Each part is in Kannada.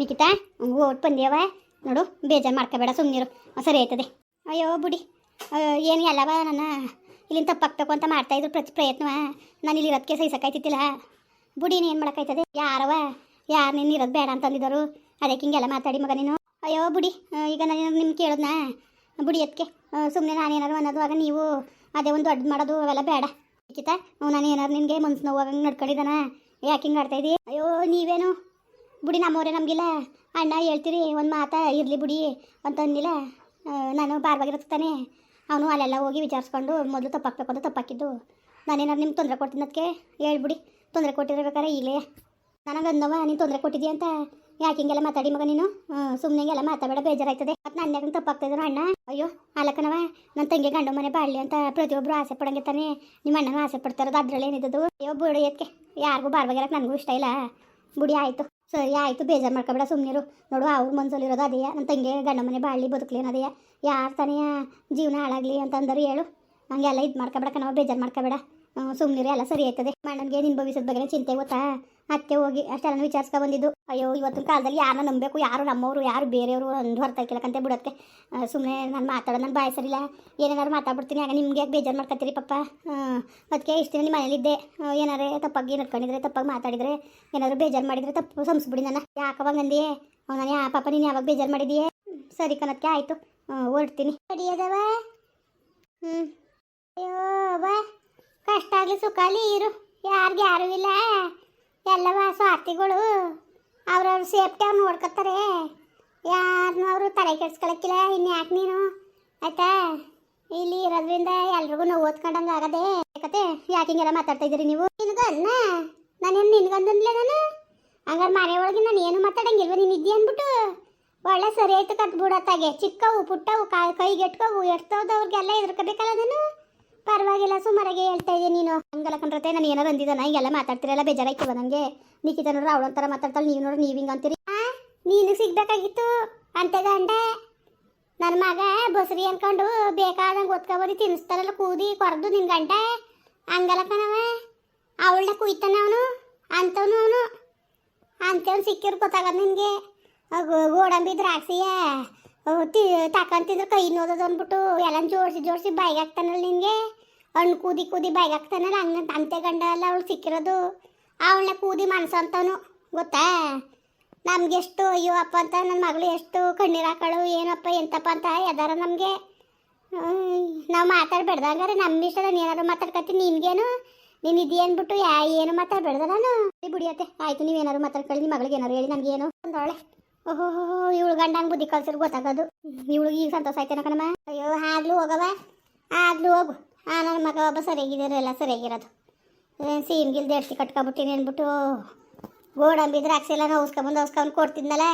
ನಿಖಿತಾ ಓಟ್ ಬಂದ್ಯವ ನೋಡು, ಬೇಜಾರು ಮಾಡ್ಕೋಬೇಡ ಸುಮ್ಮನಿರು ಸರಿ ಆಯ್ತದೆ. ಅಯ್ಯೋ, ಬಿಡಿ. ಏನು ಎಲ್ಲವ ನನ್ನ? ಇಲ್ಲಿಂದ ತಪ್ಪಾಗ್ಬೇಕು ಅಂತ ಮಾಡ್ತಾ ಇದ್ರು ಪ್ರತಿ ಪ್ರಯತ್ನವ. ನಾನು ಇಲ್ಲಿ ಇರೋದಕ್ಕೆ ಬುಡಿ ಏನು ಮಾಡೋಕ್ಕಾಯ್ತದೆ? ಯಾರವ? ಯಾರು ನೀನು ಇರೋದು ಬೇಡ ಅಂತಂದಿದ್ದರು ಅದಕ್ಕೆ ಹಿಂಗೆಲ್ಲ ಮಾತಾಡಿ ಮಗ ನೀನು. ಅಯ್ಯೋ, ಬುಡಿ. ಈಗ ನಾನು ನಿಮ್ಗೆ ಕೇಳೋದ್ನ? ಬುಡಿ ಅದಕ್ಕೆ ಸುಮ್ಮನೆ ನಾನೇನಾದ್ರು ಅನ್ನೋದು, ಆಗ ನೀವು ಅದೇ ಒಂದು ದೊಡ್ಡ ಮಾಡೋದು ಅವೆಲ್ಲ ಬೇಡ. ನಿಖಿತ ನಾನು ಏನಾರು ನಿಮಗೆ ಮನ್ಸು ನೋವಾಗ ನಡ್ಕೊಂಡಿದ್ದಾನ? ಯಾಕೆ ಹಿಂಗೆ ಆಡ್ತಾಯಿದ್ದೀ ಅಯ್ಯೋ, ನೀವೇನು? ಬುಡಿ ನಮ್ಮವರೇ, ನಮಗಿಲ್ಲ. ಅಣ್ಣ ಹೇಳ್ತೀರಿ, ಒಂದು ಮಾತಾ ಇರಲಿ ಬಿಡಿ ಅಂತ ಅಂದಿಲ್ಲ ನಾನು ಬಾರ್ಬಾಗಿರ್ತಾನೆ ತಾನೆ. ಅವನು ಅಲ್ಲೆಲ್ಲ ಹೋಗಿ ವಿಚಾರಿಸ್ಕೊಂಡು ಮೊದಲು ತಪ್ಪಾಕ್ಬೇಕು ಅಂತ ತಪ್ಪಾಕಿದ್ದು. ನಾನೇನಾದ್ರು ನಿಮ್ಗೆ ತೊಂದರೆ ಕೊಡ್ತೀನಿ ಅದಕ್ಕೆ ಹೇಳ್ಬಿಡಿ ತೊಂದರೆ ಕೊಟ್ಟಿರ್ಬೇಕಾರೆ ಈಗಲೇ. ನನಗೆ ಅಂದವ, ನೀನು ತೊಂದರೆ ಕೊಟ್ಟಿದ್ದೀಯ ಅಂತ? ಯಾಕೆ ಹಿಂಗೆಲ್ಲ ಮಾತಾಡಿ ಮಗ ನೀನು? ಸುಮ್ಮನೆ ಹಿಂಗೆಲ್ಲ ಮಾತಾಡಬೇಡ, ಬೇಜಾರಾಯ್ತದೆ. ಮತ್ತು ನನ್ನ ಯಾಕಂತ ತಪ್ಪಾಗ್ತಾಯಿದ್ರು ಅಣ್ಣ? ಅಯ್ಯೋ ಅಲ್ಲಕ್ಕನವ ನನ್ನ ತಂಗಿ ಗಂಡು ಮನೆ ಬಾಳ್ಲಿ ಅಂತ ಪ್ರತಿಯೊಬ್ಬರು ಆಸೆ ಪಡಂಗೆ ನಿಮ್ಮ ಅಣ್ಣನೂ ಆಸೆ ಪಡ್ತಾರದು ಅದ್ರಲ್ಲಿ ಏನಿದ್ದದು ಅಯ್ಯೋ, ಬುಡಿ ಎತ್ಕೆ ಯಾರಿಗೂ ಬಾರ್ಬಾಗಿರಕ್ಕೆ ನನಗೂ ಇಷ್ಟ ಇಲ್ಲ. ಬುಡಿ, ಆಯಿತು. ಸರಿ, ಆಯಿತು, ಬೇಜಾರು ಮಾಡ್ಕೊಬೇಡ ಸುಮ್ಮನಿರು ನೋಡು, ಅವ್ರ ಮನ್ಸಲ್ಲಿರೋದು ಅದೇ. ನನ್ನ ತಂಗಿ ಗಂಡ ಮನೆ ಬಾಳಿ ಬದುಕಲಿ ಅನ್ನೋದೆಯಾ ಯಾರು ತಾನೇ ಜೀವನ ಹಾಳಾಗಲಿ ಅಂತಂದರು ಹೇಳು. ಹಂಗೆಲ್ಲ ಇದು ಮಾಡ್ಕೊಬೇಡ ಕಣವ ಬೇಜಾರು ಮಾಡ್ಕೊಬೇಡ. ಸುಮ್ಮನಿರು ಎಲ್ಲ ಸರಿ ಆಯ್ತದೆ. ಅಣ್ಣನಿಗೆ ನಿನ್ನ ಭವಿಷ್ಯದ ಬಗ್ಗೆ ಚಿಂತೆ ಗೊತ್ತಾ? ಅದಕ್ಕೆ ಹೋಗಿ ಅಷ್ಟೆಲ್ಲ ವಿಚಾರಿಸ್ಕೊ ಬಂದಿದ್ದು. ಅಯ್ಯೋ ಇವತ್ತಿನ ಕಾಲದಲ್ಲಿ ಯಾರನ್ನ ನಂಬಬೇಕು? ಯಾರು ನಮ್ಮವರು ಯಾರು ಬೇರೆಯವರು? ಒಂದು ಹೊರತಾಕಿಲ್ಲಕಂತೆ ಬಿಡೋದಕ್ಕೆ. ಸುಮ್ಮನೆ ನಾನು ಮಾತಾಡೋ ನಾನು ಬಾಯಿಸರಿಲ್ಲ ಸರಿಲ್ಲ ಏನೇನಾರು ಮಾತಾಡ್ಬಿಡ್ತೀನಿ ಆಗ ನಿಮ್ಗೆ ಯಾಕೆ ಬೇಜಾರು ಮಾಡ್ಕೊತೀರಿ ಪಪ್ಪ ಅದಕ್ಕೆ ಇಷ್ಟು ದಿನ ನಿಮ್ಮ ಮನೇಲಿದ್ದೆ. ಏನಾರೇ ತಪ್ಪಾಗಿ ನಡ್ಕೊಂಡಿದ್ರೆ ತಪ್ಪಾಗಿ ಮಾತಾಡಿದರೆ ಏನಾದರೂ ಬೇಜಾರು ಮಾಡಿದರೆ ತಪ್ಪು ಸಂಸ್ಬಿಡಿ ನನ್ನ. ಯಾಕವಾಗ ನಂದಿಯೇ? ನಾನು ಯಾ ಪಾಪ ನೀನು ಯಾವಾಗ ಬೇಜಾರು ಮಾಡಿದೀಯೇ? ಸರಿ ಕಣಕ್ಕೆ ಆಯಿತು. ಹೊರಡ್ತೀನಿ. ಅಡಿಯದವ ಹ್ಞೂ ಅಯ್ಯೋ ಬಾ ಕಷ್ಟ ಆಗಲಿ ಸುಖ ಆಗಲಿ ಇರು. ಯಾರಿಗೆ ಯಾರು ಇಲ್ಲ. ಎಲ್ಲವ ಸ್ವಾರ್ಥಿಗಳು. ಅವ್ರವ್ರ ಸೇಫ್ಟಿ ಅವ್ರು ನೋಡ್ಕೊತಾರೆ. ಯಾರನ್ನೂ ಅವರು ತಲೆ ಕೆಡ್ಸ್ಕೊಳಕ್ಕಿಲ್ಲ. ಇನ್ನು ಯಾಕೆ ನೀನು? ಆಯ್ತಾ? ಇಲ್ಲಿ ಇರೋದ್ರಿಂದ ಎಲ್ರಿಗೂ ನಾವು ಓದ್ಕೊಂಡಂಗೆ ಆಗದೆ. ಕತೆ ಯಾಕೆ ಹಿಂಗೆಲ್ಲ ಮಾತಾಡ್ತಾ ಇದ್ದೀರಿ ನೀವು? ನಿನ್ಗನ್ನ ನಾನೇನು ನಿನ್ಗಂದನ್ಲೇ ನಾನು? ಹಂಗಾರೆ ಮನೆ ಒಳಗೆ ನಾನು ಏನು ಮಾತಾಡಂಗಿಲ್ವ? ನೀನು ಇದ್ದೀಯ ಅಂದ್ಬಿಟ್ಟು. ಒಳ್ಳೆ ಸರಿ ಆಯ್ತು ಕತ್ ಬಿಡತ್ತಾಗೆ ಚಿಕ್ಕವು, ಪುಟ್ಟವು ಕೈಗೆಟ್ಕೋವು ಎಡ್ತವ್ದವ್ರಿಗೆಲ್ಲ ಎದುರ್ಕೋಬೇಕಲ್ಲ ನಾನು? ಪರವಾಗಿಲ್ಲ ಸುಮಾರಾಗೆ ಹೇಳ್ತಾ ಇದೀಯ ನೀನು. ಹಂಗಲ್ಲ ಕಂಡ್ರತೆ ನಾನು ಏನಾರು ಅಂದಿದ್ದಾನ ಹಿಂಗೆಲ್ಲ ಮಾತಾಡ್ತಿರಲ್ಲ ಬೇಜಾರಾಯ್ತವ ನನಗೆ ನಿಖಿತ ನೋಡ್ರಿ ಅವಳೊಂಥರ ಮಾತಾಡ್ತಾಳೆ, ನೀವು ನೋಡ್ರಿ ನೀವು ಹಿಂಗೆ ಅಂತೀರಿ. ನೀನು ಸಿಗ್ಬೇಕಾಗಿತ್ತು, ಅಂತ ಗಂಡ. ನನ್ನ ಮಗ ಬಸ್ರಿ ಅನ್ಕೊಂಡು ಬೇಕಾದಂಗೆ ಓದ್ಕೊಬರಿ ತಿನ್ನಿಸ್ತಾರಲ್ಲ ಕೂದಿ ಕೊರದು ನಿನ್ನ ಗಂಟೆ ಹಂಗಲ್ಲ ಕಣವ ಅವಳನ್ನ ಕುಯ್ತಾನ ಅವನು, ಅಂತವನು ಅವನು. ಅಂತವನು ಸಿಕ್ಕಿರ್ ಗೊತ್ತಾಗ ನಿನಗೆ. ಗೋಡಂಬಿ ದ್ರಾಕ್ಷಿಯ. ತಿ, ತಕೊಂತಿದ್ರೆ ಕೈ ನೋದೋದು ಅಂದ್ಬಿಟ್ಟು ಎಲ್ಲ ಜೋಡಿಸಿ ಜೋಡಿಸಿ ಬಾಯಿಗೆ ಹಾಕ್ತಾನಲ್ಲ ನಿನಗೆ. ಹಣ್ಣು ಕೂದಿ ಕೂದಿ ಬಾಯಿಗೆ ಹಾಕ್ತಾನಲ್ಲ ಅಂತೆ ಗಂಡ ಅಲ್ಲ ಅವಳು ಸಿಕ್ಕಿರೋದು. ಅವಳನ್ನ ಕೂದಿ ಮನಸ್ಸು ಅಂತವನು, ಗೊತ್ತಾ? ನಮಗೆಷ್ಟು ಅಯ್ಯೋ ಅಪ್ಪ ಅಂತ ನನ್ನ ಮಗಳು ಎಷ್ಟು ಕಣ್ಣೀರು ಹಾಕಳು, ಏನಪ್ಪ, ಎಂತಪ್ಪ ಅಂತ ಎದಾರ ನಮಗೆ. ನಾವು ಮಾತಾಡ್ಬೇಡ್ದಂಗಾರೆ ನಮ್ಮ ಇಷ್ಟ ನಾನು ಏನಾದ್ರು ಮಾತಾಡ್ಕತ್ತೀನಿ ನಿನ್ಗೇನು? ನೀನು ಇದೆಯಾ ಅಂದ್ಬಿಟ್ಟು ಯಾ, ಏನು ಮಾತಾಡ್ಬೇಡ್ದ ನಾನು? ಬಿಡಿಯತ್ತೆ ಆಯಿತು ನೀವೇನಾದ್ರು ಮಾತಾಡ್ಕೊಳ್ಳಿ ನಿಮ್ಮ ಮಗಳಿಗೆ ಏನಾರು ಹೇಳಿ, ನನಗೇನು? ಒಂದೊಳೆ ಓಹೋ, ಇವಳು ಗಂಡಂಗೆ ಬುದ್ಧಿ ಕಲ್ಸಿರ್ ಗೊತ್ತಾಗದು. ಇವಳಿಗೆ ಈಗ ಸಂತೋಷ ಆಯ್ತೇನ ಕಣಮ್ಮ? ಅಯ್ಯೋ, ಆಗ್ಲೂ ಹೋಗವ ಆಗ್ಲೂ ಹೋಗು. ಆ, ನನ್ನ ಮಗ ಒಬ್ಬ ಸರಿಯಾಗಿದ್ದಾರೆ ಎಲ್ಲ ಸರಿಯಾಗಿರೋದು. ಸೀಮ್ಗಿಲ್ ದೇಡ್ಸಿ ಕಟ್ಕೊಬಿಟ್ಟಿನಿ ಅಂದ್ಬಿಟ್ಟು ಗೋಡಂಬಿ ದ್ರಾಕ್ಷಿ ಎಲ್ಲ ನೋಸ್ಕೊಂಬಂದು ನೋಸ್ಕೊಂಡು ಕೊಡ್ತಿದ್ನಲ್ಲ?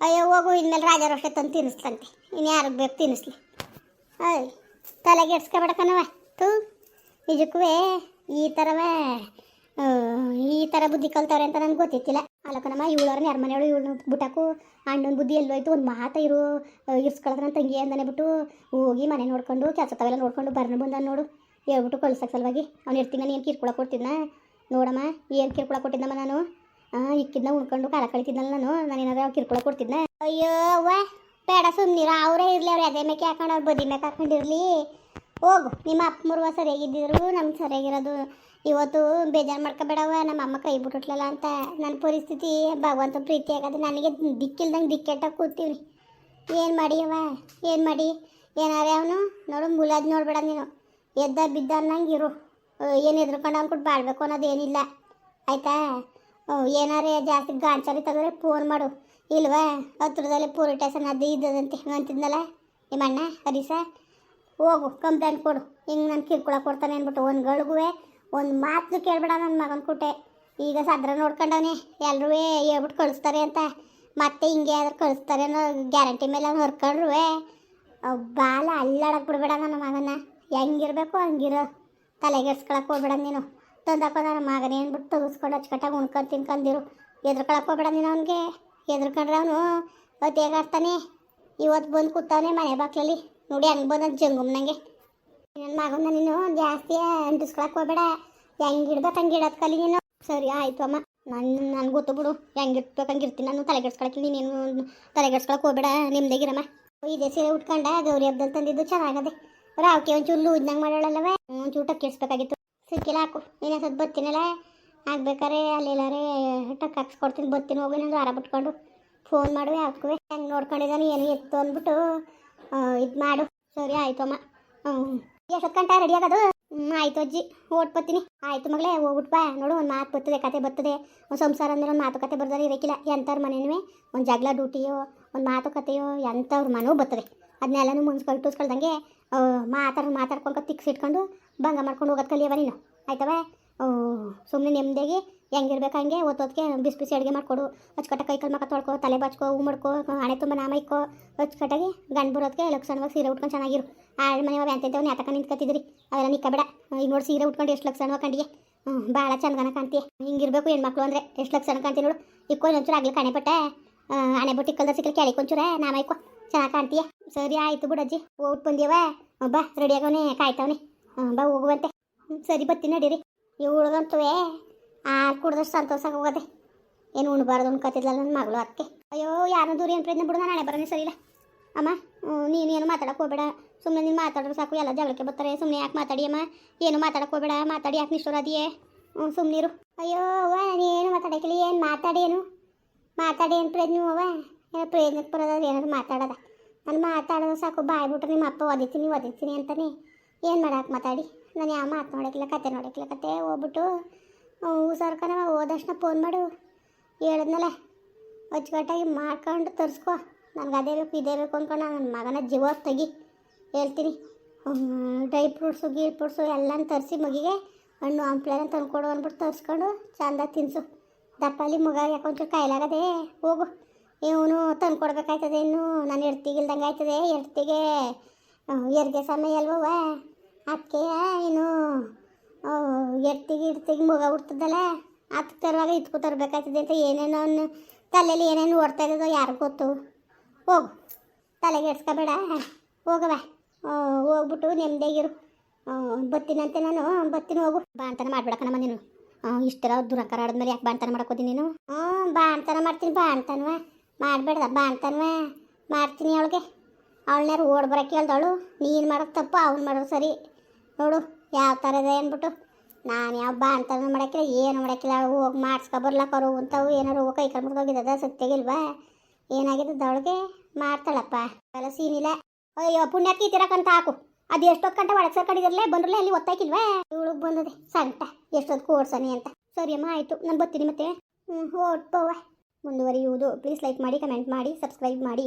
ಅಯ್ಯೋ, ಹೋಗು, ಇನ್ಮೇಲೆ ರಾಜಾರೋಷ್ಟೆ ತಂದು ತಿನ್ನಿಸ್ತಂತೆ ಇನ್ನು ಯಾರಿಗೆ ಬೇಕು ತಿನ್ನಿಸ್ಲಿ ಅಯ್, ತಲೆಗೆ ಎಡ್ಸ್ಕೊಬೇಡ ಕಣವ ತು ನಿಜಕ್ಕೂ ಈ ಥರವೇ ಈ ಥರ ಬುದ್ಧಿ ಕಲ್ತವ್ರೆ ಅಂತ ನನಗೆ ಗೊತ್ತಿತ್ತಿಲ್ಲ. ಅಲ್ಲ ಕಣಮ್ಮ ಇವಳವ್ರನ್ನ ಯಾರ ಮನೆಯವಳು ಇವಳು ಬಿಟ್ಟಾಕು, ಅಣ್ಣನ ಬುದ್ಧಿ ಎಲ್ಲೋಯ್ತು ಒಂದು ಮಾತ ಇರು ಇರ್ಸ್ಕೊಳ್ತಾರೆ ತಂಗಿ ಅಂದಾನೆ ಬಿಟ್ಟು ಹೋಗಿ ಮನೆ ನೋಡ್ಕೊಂಡು, ಕೆಲಸ ತಾವೆಲ್ಲ ನೋಡ್ಕೊಂಡು ಬರ್ನ ಬಂದ ನೋಡು. ಹೇಳ್ಬಿಟ್ಟು ಕಳ್ಸಕ್ಕೆ ಸಲುವಾಗಿ. ಅವ್ನು ಇರ್ತೀನಿ ಏನು ಕಿರ್ಕೊಳ ಕೊಡ್ತಿದ್ನ? ನೋಡಮ್ಮ, ಏನು ಕಿರ್ಕೊಳ ಕೊಟ್ಟಿದ್ದಮ್ಮ ನಾನು? ಹಾಂ ಇಕ್ಕಿದ್ನ ಉಣ್ಕೊಂಡು ಕಾಲ ಕಳಿತಿದ್ನಲ್ಲ ನಾನು ನಾನು ಏನಾದ್ರು ಕಿರ್ಕೊಳ ಕೊಡ್ತಿದ್ನ? ಅಯ್ಯೋ, ಅವ್ವ, ಬೇಡ ಸುಮ್ಮನಿರ ಅವರೇ ಇರಲಿ, ಅವ್ರು ಎದೆ ಮೇಕೆ ಹಾಕೊಂಡು, ಅವ್ರು ಬದಿ ಮೇಕೆ ಹಾಕೊಂಡಿರ್ಲಿ. ಹೋಗು, ನಿಮ್ಮ ಅಪ್ಪ ಮುರುವ ಸರಿಯಾಗಿದ್ದಿದ್ರು, ನಮ್ಗೆ ಸರಿಯಾಗಿರೋದು ಇವತ್ತು ಬೇಜಾರು ಮಾಡ್ಕೋಬೇಡವ ನಮ್ಮ ಅಮ್ಮ ಕೈ ಬಿಟ್ಬಿಟ್ಲಲ್ಲ ಅಂತ. ನನ್ನ ಪರಿಸ್ಥಿತಿ, ಭಗವಂತ ಪ್ರೀತಿ ಆಗದೆ ನನಗೆ ದಿಕ್ಕಿಲ್ದಂಗೆ ದಿಕ್ಕೆಟ್ಟ ಕೂತೀವಿ ಏನು ಮಾಡಿ ಅವ ಏನು ಮಾಡಿ? ಏನಾರೇ ಅವನು? ನೋಡು, ಮುಲಾಜ್ ನೋಡ್ಬೇಡ ನೀನು. ಎದ್ದ ಬಿದ್ದ ಅನ್ನಂಗೆ ಇರು. ಏನು ಎದ್ರುಕೊಂಡು ಅಂದ್ಬಿಟ್ಟು ಬಾಳ್ಬೇಕು ಅನ್ನೋದು ಏನಿಲ್ಲ. ಆಯಿತಾ? ಏನಾರೇ ಜಾಸ್ತಿ ಗಾಂಚಾರಿ ತಂದರೆ ಫೋನ್ ಮಾಡು. ಇಲ್ವಾ? ಹತ್ರದಲ್ಲಿ ಪೂರಿ ಟೇಷನ್ ಅದು ಇದ್ದದಂತೆ ಅಂತಿದ್ನಲ್ಲ? ನಿಮ್ಮ ಅಣ್ಣ ಹರೀಸ ಹೋಗು ಕಂಪ್ಲೇಂಟ್ ಕೊಡು. ಹಿಂಗೆ ನಾನು ಕಿರ್ಕೊಳ ಕೊಡ್ತಾನೆ ಅಂದ್ಬಿಟ್ಟು ಒಂದು ಗಳಿಗುವೆ. ಒಂದು ಮಾತು ಕೇಳಬೇಡ ನನ್ನ ಮಗನ ಕುಟೆ. ಈಗ ಸದ್ರ ನೋಡ್ಕೊಂಡವನೆ ಎಲ್ಲರೂ ಹೇಳ್ಬಿಟ್ಟು ಕಳಿಸ್ತಾರೆ ಅಂತ. ಮತ್ತೆ ಹಿಂಗೆ ಆದ್ರೆ ಕಳಿಸ್ತಾರೆ ಅನ್ನೋ ಗ್ಯಾರಂಟಿ ಮೇಲೆ ಅವ್ನು ಹೊರ್ಕೊಂಡ್ರು ಬಾಲ ಅಲ್ಲಾಡಕ್ಕೆ ಬಿಡಬೇಡ ನನ್ನ ಮಗನ. ಹೆಂಗಿರ್ಬೇಕು ಹಂಗಿರೋ. ತಲೆಗೆಡ್ಸ್ಕೊಳಕ್ಕೆ ಹೋಗ್ಬೇಡ ನೀನು. ತಂದಾಕೋ ನನ್ನ ಮಗನೇ ಅಂದ್ಬಿಟ್ಟು ತೆಗಿಸ್ಕೊಂಡು ಅಚ್ಚುಕಟ್ಟಾಗಿ ಉಣ್ಕೊಂಡು ತಿನ್ಕೊಂಡಿರು ಎದ್ರುಕೊಳಕ್ಕೆ ಹೋಗ್ಬೇಡ ನೀನು ಅವನಿಗೆ. ಎದ್ರುಕೊಂಡ್ರೆ ಅವನು ಅವತ್ತು ಹೇಗಾಡ್ತಾನೆ ಇವತ್ತು ಬಂದು ಕೂತಾನೆ ಮನೆ ಬಾಕ್ಲಲ್ಲಿ ನೋಡಿ ಹಂಗೆ ಬಂದ ಜಂಗುಮ್ನಂಗೆ ನನ್ನ ಮಗನ ನೀನು ಜಾಸ್ತಿ ಅಂಟಿಸ್ಕೊಳಕ್ ಹೋಗ್ಬೇಡ. ಹೆಂಗ್ ಇಡ್ಬೇಕು ಹಂಗೆ ಇಡೋದು ಕಲಿ ನೀನು. ಸರಿ, ಆಯ್ತು ಅಮ್ಮ. ನಾನು, ನನ್ಗೆ ಗೊತ್ತು ಬಿಡು. ಹೆಂಗಿರ್ಬೇಕು ಹಂಗಿರ್ತೀನಿ ನಾನು. ತಲೆಗೆಡ್ಸ್ಕೊಳಕ್ಕೆ ನೀನೇನು ತಲೆಗೆಡ್ಸ್ಕೊಳಕ್ಕೆ ಹೋಗ್ಬೇಡ. ನಿಮ್ದಾಗಿರಮ್ಮ ಇದೇ ಸೀರೆ ಉಟ್ಕೊಂಡ ಗೌರಿ ಹಬ್ಬದಲ್ಲಿ ತಂದಿದ್ದು ಚೆನ್ನಾಗದೆ. ರಾವ್ಕೆ ಒಂಚೂರು ಲೂಜ್ನಂಗೆ ಮಾಡೋಳಲ್ಲವ ಒಂಚೂರು ಟಕ್ ಸಿಕ್ಕಿಲ್ಲ, ಹಾಕು. ಇನ್ನೇ ಸ್ವಲ್ಪ ಬರ್ತೀನಲ್ಲ ಆಗ್ಬೇಕಾರೆ ಅಲ್ಲೆಲ್ಲಾರೆ ಟಕ್ ಹಾಕ್ಸ್ಕೊಡ್ತೀನಿ. ಬತ್ತೀನಿ ಹೋಗಿ ನಾನು ವಾರ ಬಿಟ್ಕೊಂಡು. ಫೋನ್ ಮಾಡುವೆ ಹಾಕುವೆ ಹೆಂಗೆ ನೋಡ್ಕೊಂಡಿದ್ದಾನೆ ಏನು ಎತ್ತು ಅಂದ್ಬಿಟ್ಟು ಇದು ಮಾಡು. ಸರಿ, ಆಯ್ತು ಅಮ್ಮ. ಹ್ಞೂ ಎಷ್ಟೊತ್ತು ಗಂಟೆ ರೆಡಿ ಆಗೋದು? ಆಯ್ತು ಅಜ್ಜಿ, ಓಟ್ ಬತ್ತೀನಿ ಆಯ್ತು ಮಗಳೇ ಹೋಗ್ಬಿಟ್ಪ ಬಾ. ನೋಡು, ಒಂದು ಮಾತು ಬರ್ತದೆ, ಕತೆ ಬರ್ತದೆ. ಒಂದು ಸಂಸಾರ ಅಂದ್ರೆ ಒಂದು ಮಾತುಕತೆ ಬರ್ದಾರೆ ಇರಕ್ಕಿಲ್ಲ ಎಂಥವ್ರ ಮನೆನೂ, ಒಂದು ಜಗಳ, ಡ್ಯೂಟಿಯೋ, ಒಂದು ಮಾತುಕತೆಯೋ ಎಂಥವ್ರ ಮನವೂ ಬರ್ತದೆ. ಅದನ್ನೆಲ್ಲನೂ ಮುನ್ಸ್ಕೊಂಡು ಟೂಸ್ಕೊಳ್ದಂಗೆ ಮಾತಾಡ್ ಮಾತಾಡ್ಕೊಂಡು ತಿಕ್ಸಿಟ್ಕೊಂಡು ಭಂಗ ಮಾಡ್ಕೊಂಡು ಹೋಗೋದು ಕಲಿಯವ ನೀನು. ಆಯ್ತವ ಸುಮ್ಮನೆ ನೆಮ್ಮದಿಯಾಗಿ ಹೆಂಗಿರ್ಬೇಕು ಹಂಗೆ ಓದೋದಕ್ಕೆ ಬಿಸಿ ಬಿಸಿ ಅಡುಗೆ ಮಾಡಿಕೊಡು. ಹಚ್ಕಟ್ಟ ಕೈ ಕಾಲು ಮಕ್ಕ ತೊಳ್ಕೊ, ತಲೆ ಬಾಚ್ಕೊ, ಹೂ ಮಾಡ್ಕೊ ಹಣೆ ತುಂಬ ನಾಮ ಇಕ್ಕೋ. ಅಚ್ಚುಕಟ್ಟಾಗಿ ಗಂಡು ಬರೋದಕ್ಕೆ ಲಕ್ಷಣವಾಗಿ ಸೀರೆ ಉಟ್ಕೊಂಡು ಚೆನ್ನಾಗಿರು. ಆಳು ಮನೆ ಎಂತೆಂತವ್ ಯಾತಕ ನಿಂತ್ಕೊತಿದ್ರಿ ಅವೆಲ್ಲ ನಿಕ್ಕಬೇಡ. ಈಗ ನೋಡಿ ಸೀರೆ ಉಟ್ಕೊಂಡು ಎಷ್ಟು ಲಕ್ಷಣವ ಕಂಡಿಗೆ? ಹ್ಞೂ ಭಾಳ ಚಂದಗನ ಕಾಣ್ತೀಯ ಹಿಂಗಿರ್ಬೇಕು ಹೆಣ್ಮಕ್ಳು ಅಂದರೆ ಎಷ್ಟು ಲಕ್ಷಣ ಕಾಣ್ತೀನಿ ನೋಡು. ಇಕ್ಕೋ ಒಂಚೂರು ಆಗಲಿ ಕಣೆ ಪಟ್ಟೆ. ಹಣೆ ಬಟ್ಟೆ ಕಲ್ದ ಸಿಕ್ಕಲಿ ಕೆಳಗೆ ಒಂಚೂರ ನಾಮ ಇಕ್ಕೋ. ಚೆನ್ನಾಗಿ ಕಾಣ್ತೀಯ? ಸರಿ ಆಯಿತು ಅಜ್ಜಿ. ಹೋಗ್ಬಿಟ್ಟು ಬಂದ್ಯವ ಬಾ ರೆಡಿ ಕಾಯ್ತವನೇ. ಬಾ, ಹೋಗುವಂತೆ. ಸರಿ ಬತ್ತಿ ನಡೀರಿ. ಇವು ಹಾಲು ಕುಡ್ದಷ್ಟು ಸಂತೋಷ ಹೋಗೋದೆ. ಏನು ಉಣ್ಬಾರ್ದು ಉಣ್ಕತ್ತಿದ್ಲಲ್ಲ ನನ್ನ ಮಗಳು ಅದಕ್ಕೆ ಅಯ್ಯೋ ಯಾರನ್ನೂ ದೂರ ಏನು ಪ್ರಯತ್ನ ಬಿಡು ನಾನು ಹಣೆ ಬರೋನೇ ಸರಿಯಿಲ್ಲ. ಅಮ್ಮ ನೀನು ಏನು ಮಾತಾಡಕ್ಕೆ ಹೋಗ್ಬೇಡ. ಸುಮ್ಮನೆ ನೀನು ಮಾತಾಡಿದ್ರೆ ಸಾಕು, ಎಲ್ಲ ಜಗಳಕ್ಕೆ ಬರ್ತಾರೆ. ಸುಮ್ಮನೆ ಯಾಕೆ ಮಾತಾಡಿ ಅಮ್ಮ? ಏನು ಮಾತಾಡಕ್ಕೆ ಹೋಗ್ಬೇಡ. ಮಾತಾಡಿ ಯಾಕೆ ನಿಷ್ಠುರದಿಯೇ ಹ್ಞೂ ಸುಮ್ಮನಿರು ಅಯ್ಯೋ, ಅವ್ವ, ನೀನು ಮಾತಾಡಕ್ಕಿಲ್ಲ. ಏನು ಮಾತಾಡಿ ಏನು ಮಾತಾಡಿ ಏನು ಪ್ರಯತ್ನ ಅವ್ವ? ಏನೋ ಪ್ರಯತ್ನಕ್ಕೆ ಬರೋದಾದ್ರೆ ಏನಾದ್ರು ಮಾತಾಡೋದ. ನಾನು ಮಾತಾಡೋದು ಸಾಕು. ಬಾಯ್ ಬಿಟ್ರೆ ನಿಮ್ಮ ಅಪ್ಪ ಒದಿತೀನಿ ಒದಿತೀನಿ ಅಂತಾನೆ. ಏನು ಮಾಡಕ್ಕೆ ಮಾತಾಡಿ? ನಾನು ಯಾವ ಮಾತು ನೋಡಕ್ಕಿಲ್ಲ, ಕತೆ ನೋಡಕ್ಕಿಲ್ಲ, ಕತೆ ಹೋಗ್ಬಿಟ್ಟು ಹುಷಾರ್ಕನ ಹೋದಕ್ಷಣ ಫೋನ್ ಮಾಡು. ಹೇಳಿದ್ನಲ್ಲ, ಅಚ್ಚುಕಟ್ಟಾಗಿ ಮಾಡ್ಕೊಂಡು ತರಿಸ್ಕೊ. ನನಗೆ ಅದೇ ಬೇಕು, ಇದೇ ಬೇಕು ಅಂದ್ಕೊಂಡು ನನ್ನ ಮಗನ ಜೀವ ತೆಗಿ. ಹೇಳ್ತೀನಿ. ಡ್ರೈ ಫ್ರೂಟ್ಸು ಗೀ ಫ್ರೂಟ್ಸು ಎಲ್ಲನೂ ತರಿಸಿ ಮಗಿಗೆ. ಹಣ್ಣು ಹಂಪ್ಲೆನ ತಂದ್ಕೊಡು ಅಂದ್ಬಿಟ್ಟು ತರಿಸ್ಕೊಂಡು ಚಂದ ತಿನ್ನಿಸು ದಪ್ಪಲ್ಲಿ ಮಗ ಯಾಕೊಂಚೂರು ಕಾಯಿಲಾಗದೆ? ಹೋಗು. ಇವನು ತಂದು ಕೊಡ್ಬೇಕಾಯ್ತದೆ ಇನ್ನು. ನಾನು ಎಡ್ತಿಗಿಲ್ದಂಗೆ ಆಯ್ತದೆ ಎಡ್ತಿಗೆ ಎರ್ಗೆ ಸಮಯ ಅಲ್ವವ ಅದಕ್ಕೆ ಇನ್ನು ಎಡ್ತಿಗೆ ಇರ್ತಿಗೆ ಮುಗ ಹುಡ್ತದಲ್ಲ? ಹತ್ತು ತರುವಾಗ ಇದ್ಕೂ ತರಬೇಕಾಯ್ತದೆ ಅಂತ ಏನೇನೋ ತಲೆಯಲ್ಲಿ ಏನೇನು ಓಡ್ತಾ ಇದ್ದದೋ ಯಾರಿಗೂ ಗೊತ್ತು. ಹೋಗು. ತಲೆಗೆ ಎಡ್ಸ್ಕೊಬೇಡ. ಹೋಗವ ಹೋಗ್ಬಿಟ್ಟು ನೆಮ್ಮದಿಯಾಗಿರು ಬತ್ತೀನಂತೆ ನಾನು. ಬತ್ತೀನಿ ಹೋಗು. ಬಾಣ್ತನ ಮಾಡ್ಬೇಡಕ್ಕನಮ್ಮ ನೀನು. ಇಷ್ಟರ ದುರಂಕಾರ ಆಡಿದ್ಮೇಲೆ ಯಾಕೆ ಬಾಣ್ತನ ಮಾಡ್ಕೋತೀನಿ ನೀನು? ಹ್ಞೂ ಬಾಣ್ತನ ಮಾಡ್ತೀನಿ. ಬಾಣ್ತನವ ಮಾಡಬೇಡ್ದ ಬಾಣ್ತನವ ಮಾಡ್ತೀನಿ ಅವಳಿಗೆ. ಅವಳನ್ನ ಓಡ್ ಬರೋಕ್ಕೆ ಹೇಳ್ದವಳು. ನೀನು ಮಾಡೋದು ತಪ್ಪು, ಅವ್ನು ಮಾಡೋದು ಸರಿ. ನೋಡು. ಯಾವ ಇದೆ ಅಂದ್ಬಿಟ್ಟು, ನಾನು ಯಾವ ಅಂತ ಮಾಡೋಕ್ಕಿಲ್ಲ, ಏನು ಮಾಡೋಕ್ಕಿಲ್ಲ ಹೋಗಿ ಮಾಡಿಸ್ಕೊ ಬರ್ಲಾಕರು ಅಂತವು, ಏನಾರು ಹೋಗಿ ಕೈ ಕಾಲು ಹೋಗಿದ್ದದ ಸತ್ಯಾಗಿಲ್ವಾ ಏನಾಗಿದೆ ಅವಳಿಗೆ ಮಾಡ್ತಾಳಪ್ಪ. ಎಲ್ಲ ಸೀನಿಲ್ಲ ಅಯ್ಯೋ ಪುಣ್ಯಕ್ಕೆ ತಿರಕಂತ ಹಾಕು. ಅದು ಎಷ್ಟೊತ್ತು ಗಂಟೆ ಒಳಗೆ ಸರ್ಕಡಿದಿರಲೇ ಬಂದ್ರಲ್ಲೇ ಅಲ್ಲಿ ಒತ್ತಾಕಿಲ್ವಾ? ಇವಳಿಗೆ ಬಂದದೆ ಸಂಟ ಎಷ್ಟೊತ್ತು ಕೋಡ್ಸನಿ ಅಂತ. ಸರಿ ಅಮ್ಮ, ಆಯಿತು. ನಾನು ಬರ್ತೀನಿ ಮತ್ತೆ. ಹ್ಞೂ ಓಟ್ಪವ್ವ ಮುಂದುವರಿಯುವುದು. ಪ್ಲೀಸ್ ಲೈಕ್ ಮಾಡಿ, ಕಮೆಂಟ್ ಮಾಡಿ, ಸಬ್ಸ್ಕ್ರೈಬ್ ಮಾಡಿ.